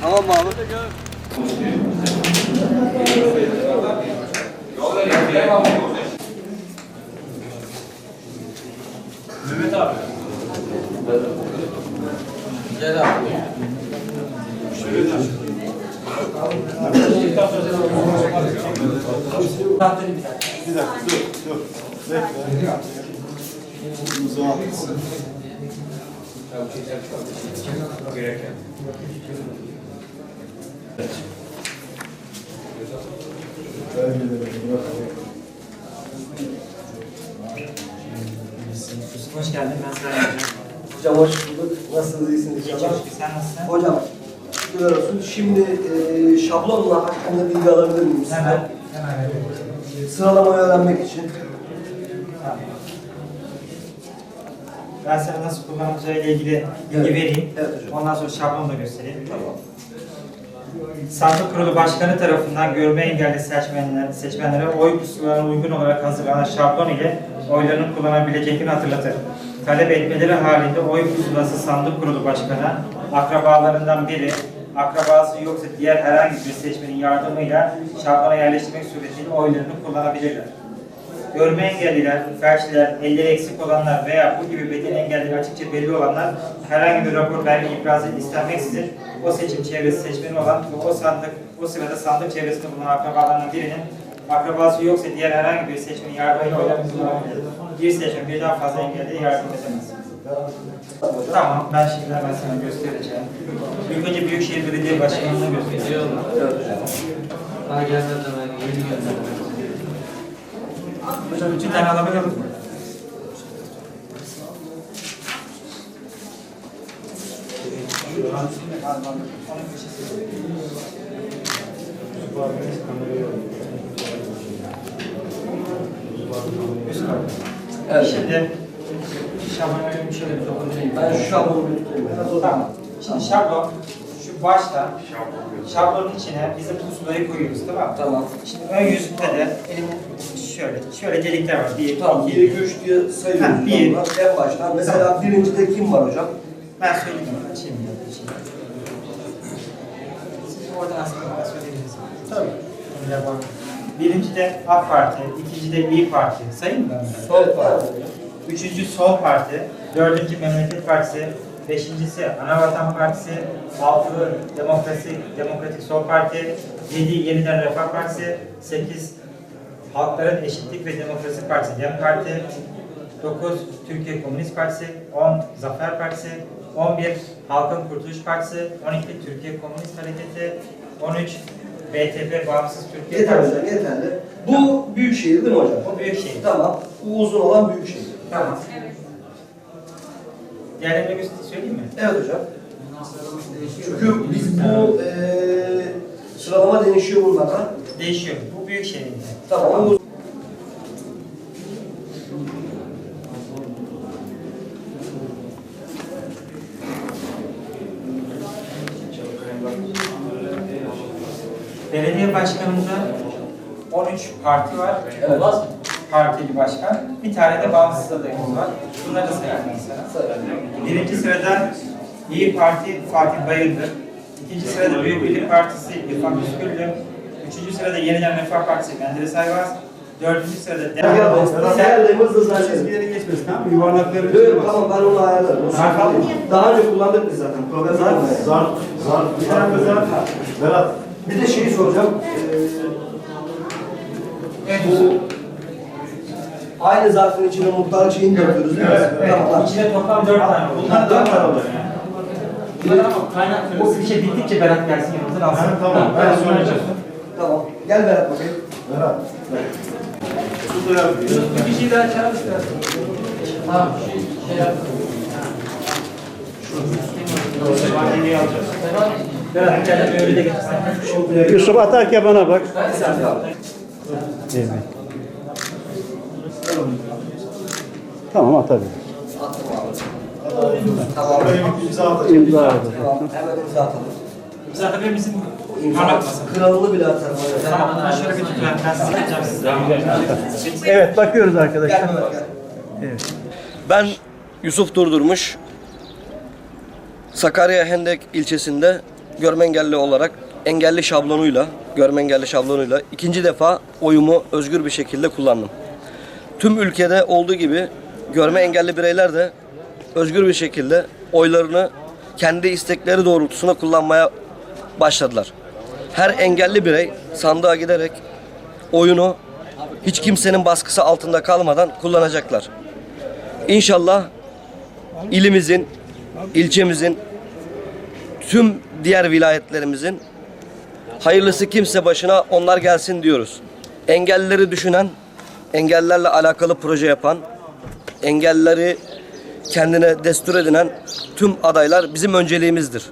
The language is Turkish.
Tamam mı abi? Bir dakika dur dur. Bekle. Uzağa gitsin. Yusuf hoş geldin. Ben sana yapacağım. Hocam hoş bulduk. Nasılsınız? İyisiniz inşallah. Sen nasılsın? Hocam, şükürler olsun. Şimdi e, şablonla hakkında bilgi alabilir miyim sizden? Hemen. Hemen veriyorum. Sıralamayı öğrenmek için. Tamam. Ben sana nasıl kullanılacağı ile ilgili bilgi Evet. vereyim. Evet hocam. Ondan sonra şablonu da göstereyim. Tamam. Sandık Kurulu Başkanı tarafından görme engelli seçmenler, seçmenlere oy pusularına uygun olarak hazırlanan şablon ile oylarını kullanabileceklerini hatırlatır. Talep etmeleri halinde oy pusulası Sandık Kurulu Başkanı, akrabalarından biri, akrabası yoksa diğer herhangi bir seçmenin yardımıyla şablona yerleştirmek suretiyle oylarını kullanabilirler. Görme engelliler, felçliler, elleri eksik olanlar veya bu gibi beden engelleri açıkça belli olanlar herhangi bir rapor verme iprazı istenmeksizin o seçim çevresi seçmeni olan ve o sandık, o sırada sandık çevresinde bulunan akrabalarından birinin akrabası yoksa diğer herhangi bir seçmenin yardımıyla kullanabilir. Bir seçmen birden fazla engelliye yardım edemez. Tamam, ben şimdi hemen sana göstereceğim. İlk önce Büyükşehir Belediye Başkanı'na göstereceğim. Daha gelmeden ben yeni gönderdim. Hocam üçün tane alabiliyor musun? Evet. Şimdi şablonu şöyle bir dokunayım. Ben şu şablonu bir tutayım. Tamam. Şimdi şablon şu başta şablonun içine bizim pusulayı koyuyoruz tamam mı? Tamam. Şimdi ön yüzünde de elimin şöyle şöyle delikler var. Bir, Tamam. iki, 1, 2, 3 diye sayıyoruz. Ha, bir. En baştan. Mesela birincide kim var hocam? Ben söyleyeyim mi? Açayım ya. açayım. Siz oradan aslında bana söyleyebilirsiniz. Tabii. Önce bak. Birincide AK Parti, ikincide İyi Parti. Sayayım mı ben? Evet var. Üçüncü Sol Parti, dördüncü Memleket Partisi, beşincisi Anavatan Partisi, altılı Demokrasi, Demokratik Sol Parti, yedi Yeniden Refah Partisi, sekiz Halkların Eşitlik ve Demokrasi Partisi, DEM Parti, 9 Türkiye Komünist Partisi, 10 Zafer Partisi, 11 Halkın Kurtuluş Partisi, 12 Türkiye Komünist Hareketi, 13 BTP Bağımsız Türkiye Yeterli Partisi. hocam, yeterli. Bu büyük şehir değil mi hocam? Bu büyük şey. Tamam. Bu uzun olan büyük şehir. Tamam. Diğerlerini bir söyleyeyim mi? Evet hocam. Çünkü biz bu eee sıralama değişiyor bunlarla. Değişiyor. Bu büyük şehirde. Tamam. Bu Belediye başkanında 13 parti var. Evet. Partili başkan. Bir tane de bağımsız adayımız var. Bunları da sayayım ben sana. Birinci sırada İyi Parti Fatih Bayındır. İkinci sırada Büyük Birlik Partisi İrfan Üsküllü. Üçüncü sırada Yeniden Refah Partisi Menderes Ayvaz. Dördüncü sırada Dem Diğerlerimiz hızlı bir yere geçmesin tamam mı? Yuvarlakları yok tamam ben onu ayarlarım. Zarf? Daha önce kullandık biz zaten. Problem Zar, yok. zar, zar, bir tane de zar. Berat. Bir de şeyi soracağım. Eee bu aynı zarfın içine muhtarlık şeyini de yapıyoruz değil mi? Evet, evet. Tamam. İçinde toplam dört tane. Bunlar dört tane olacak. Bunlar ama kaynak O bir şey bittikçe Berat gelsin yanımızdan alsın. Ha, tamam, ben söyleyeceğim. Tamam. Gel Berat bakayım. Berat. Yazıyor. Bir şey daha çağır istersen. Tamam, şey, şey yap. Malzemeyi alacağız. Berat gel öyle de getirsen. Yusuf atarken bana bak. Evet. Tamam atabilir. Tamam. İmza. İmza. Tamam. Hemen imza atalım. Bize atabilir misin? İmza kralını bile atarım. Tamam, şöyle bir tutayım. Ben size size. Evet bakıyoruz arkadaşlar. Gel. Ben Yusuf Durdurmuş. Sakarya Hendek ilçesinde görme engelli olarak engelli şablonuyla, görme engelli şablonuyla ikinci defa oyumu özgür bir şekilde kullandım. Tüm ülkede olduğu gibi görme engelli bireyler de özgür bir şekilde oylarını kendi istekleri doğrultusunda kullanmaya başladılar. Her engelli birey sandığa giderek oyunu hiç kimsenin baskısı altında kalmadan kullanacaklar. İnşallah ilimizin, ilçemizin, tüm diğer vilayetlerimizin hayırlısı kimse başına onlar gelsin diyoruz. Engellileri düşünen, engellilerle alakalı proje yapan, engellileri kendine destur edinen tüm adaylar bizim önceliğimizdir.